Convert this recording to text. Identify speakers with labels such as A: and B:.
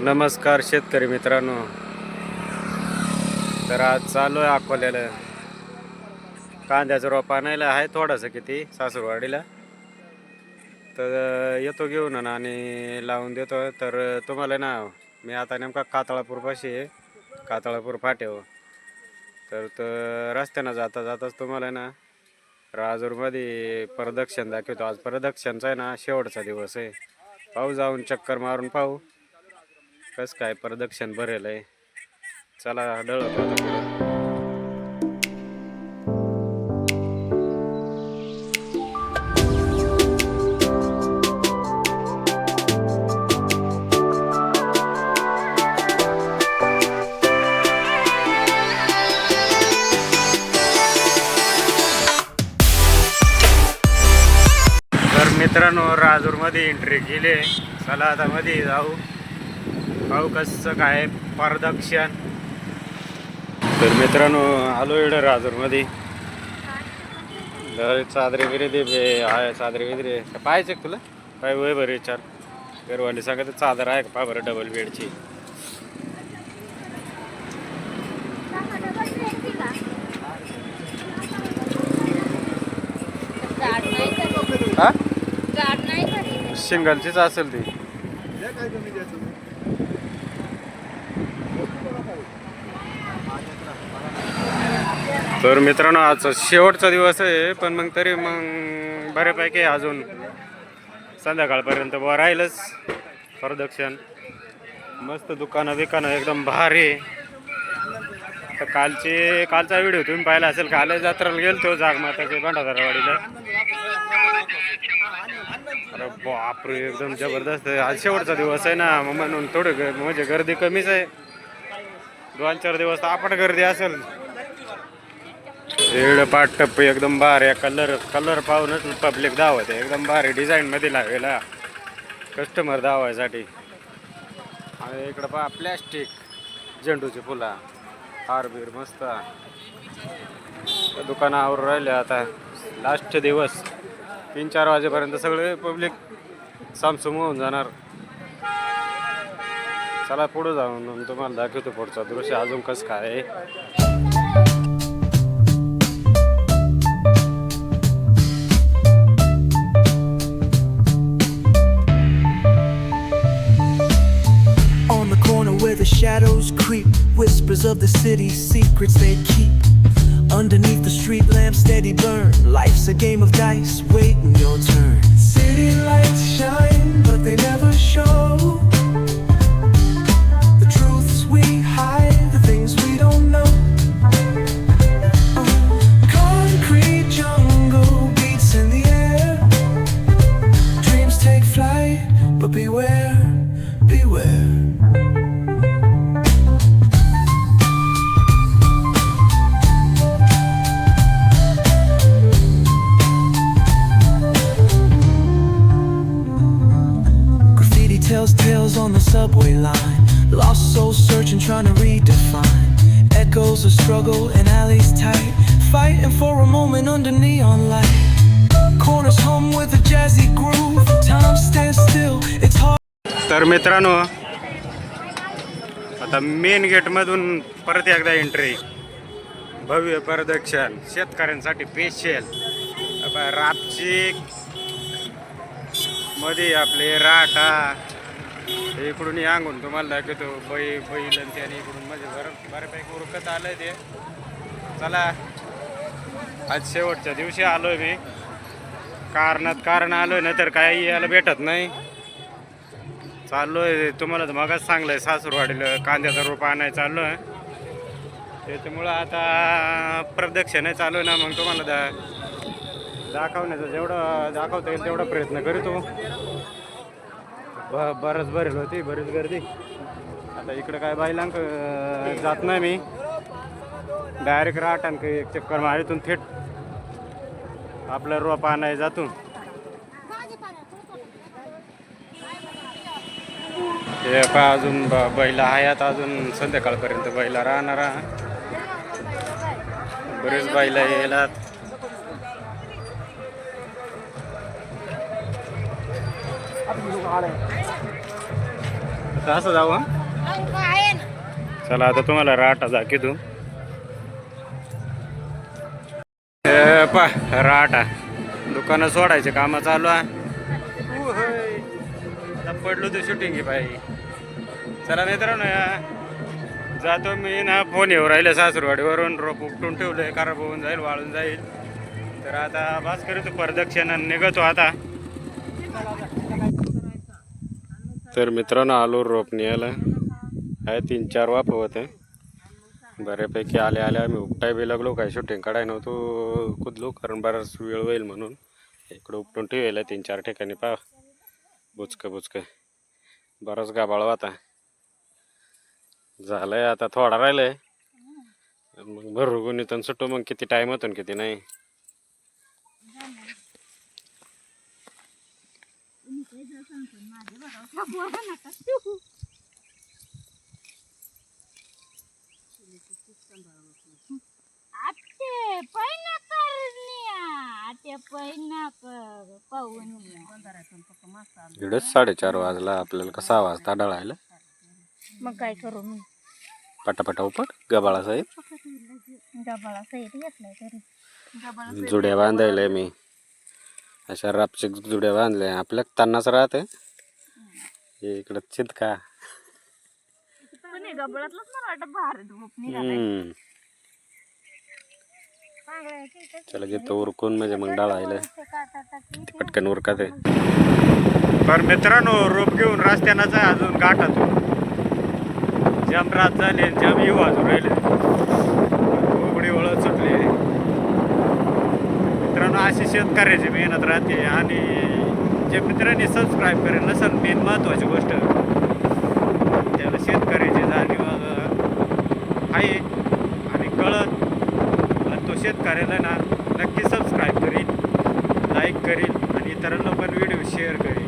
A: नमस्कार शेतकरी मित्रांनो. तर आज चालू आहे अकोल्याला. कांद्याचं रोप आणायला आहे थोडंसं किती सासूरवाडीला. तर येतो घेऊन ना आणि लावून देतो. तर तुम्हाला ना मी आता नेमका कातळापूरपाशी आहे. कातळापूर फाट्यावर. तर तर रस्त्यानं जाता जाताच तुम्हाला ना राजूरमध्ये प्रदक्षिण दाखवतो. आज प्रदक्षिणचा आहे ना शेवटचा दिवस आहे. पाहू जाऊन चक्कर मारून पाहू. कस काय प्रदक्षिण भरेल आहे. चला डळत मित्रांनो राजूरमध्ये एंट्री केली. चला आता मध्ये जाऊ. पाहू कसं काय प्रदक्षिण. तर मित्रांनो आलो इकडं राजूरमध्ये. चादरे बिरे दे बे. आहे चादरे बिदरे. पाहायचे तुला? काय वय बरं विचार. घरवाली सांगत चादर आहे का? बरं डबल बेडची हा? सिंगलचीच असेल ती. तर मित्रांनो आज शेवटचा दिवस आहे पण मग तरी मग बऱ्यापैकी अजून संध्याकाळपर्यंत बुवा राहीलच. प्रदक्षिण. मस्त दुकानं बिकानं एकदम भारी. तर कालचे कालचा व्हिडिओ तुम्ही पाहिला असेल काल जत्रेला गेलतो जागमाताचे भंडारवाडीला बापरे एकदम जबरदस्त आहे. आज शेवटचा दिवस आहे ना. मग म्हणून थोडं ग- म्हणजे गर्दी कमीच आहे. दोन चार दिवस तर आपण गर्दी असेल. एवढं पाट टप्प एकदम भारी कलर कलर पाहूनच पब्लिक धावत आहे एकदम भारी डिझाईन मध्ये लावेला कस्टमर धावायसाठी. आणि इकडं पहा प्लॅस्टिक झेंडूची फुला. हार बीर मस्त दुकानावर राहिले आता. लास्ट दिवस. तीन चार वाजेपर्यंत सगळे पब्लिक सामसुम होऊन जाणार चला पुढे जाऊन तुम्हाला दाखवतो पुढचा दृश्य अजून कसं काय
B: the shadows creep, whispers of the city's secrets they keep. Underneath the street lamp, steady burn. Life's a game of dice, struggle in alleys tight. Fighting for a moment under neon light. Corners home with a jazzy groove. Time stands still, it's hard.
A: तर मित्रांनो आता main गेटमधून परत एकदा entry भव्य प्रदक्षिण शेतकऱ्यांसाठी special रापची मध्ये आपले राटा हे इकडून अंगून तुम्हाला दाखवतो. बै बैल आणि त्याने इकडून म्हणजे बरं बऱ्यापैकी उरकत आहे ते. चला. आज शेवटच्या दिवशी आलोय मी. कारणात कारण आलोय ना तर काही यायला भेटत नाही. चाललोय तुम्हाला तर मगाच मगच आहे सासूरवाडीला कांद्याचा रोप आणाय चाललोय. त्याच्यामुळं आता प्रदक्षिण आहे चालू आहे ना मग तुम्हाला दा दाखवण्याचा जेवढं दाखवता येईल तेवढा प्रयत्न करतो ब बरंच भरेल होती बरीच गर्दी. आता इकडं काय बायलांक जात नाही मी. डायरेक्ट राहत आणि एक चक्कर मारीतून थेट. आपलं रो आणाय जातून. हे पा अजून बैला आहेत अजून संध्याकाळपर्यंत बैला राहणार बरेच बैला येलात. आता असं जाऊ चला आता तुम्हाला राटा की तू पा राटा. दुकानं सोडायचे कामं चालू आहे. पडलो ते शूटिंग पाहिजे चला मित्रांनो या. जातो मी ना फोन येऊ राहिले सासूरवाडीवरून. रोप उपटून ठेवलंय खराब होऊन जाईल वाळून जाईल. तर आता भास्कर करीतो प्रदक्षिणा निघतो आता. तर मित्रांनो आलो रोप न्यायला आहे तीन चार वाप होते. बऱ्यापैकी आले आले. आम्ही उपटाय बी लागलो. काय शूटिंग काढाय नव्हतो कुदलो कारण बराच वेळ होईल म्हणून. इकडं उपटून ठेवायला तीन चार ठिकाणी. पा बुचकं बुचकं. बराच गाबाळ आता झालंय आता थोडा राहिलंय. मग भरू गुणितून सुटू. मग किती टाईम होतो किती नाही.
C: आते पैना करनिया आते पैना कर पाहून
A: इकडेच साडेचार वाजला. आपल्याला कसा वाजता डळायला
C: मग काय करू मी?
A: पटापटा उपट गबाळा साहेब.
C: डबाळा सहित घेतलाय तरी.
A: जुड्या बांधायला मी. अशा रापचे जुड्या बांधल्या. आपल्या तानाच राहते. हे इकडं चितका.
C: पण हे गबळातलंच मला वाटतं भारी झोप
A: हम्म. चला घेतो उरकून म्हणजे मग डाळायला ते पटकन उरकात तर मित्रांनो रोप घेऊन रस्त्यानं आहे अजून गाठातून जम रात झाले जम येऊ अजून राहिले उघडी वळत सुटली मित्रांनो अशी शेतकऱ्याची मेहनत राहते आणि जे मित्रांनी सबस्क्राईब करेल नसेल मेन महत्त्वाची गोष्ट. त्याला शेतकऱ्याची जाणीव आहे आणि कळत तो शेतकऱ्याला ना नक्की सबस्क्राईब करील लाईक करील आणि इतरांना पण व्हिडिओ शेअर करील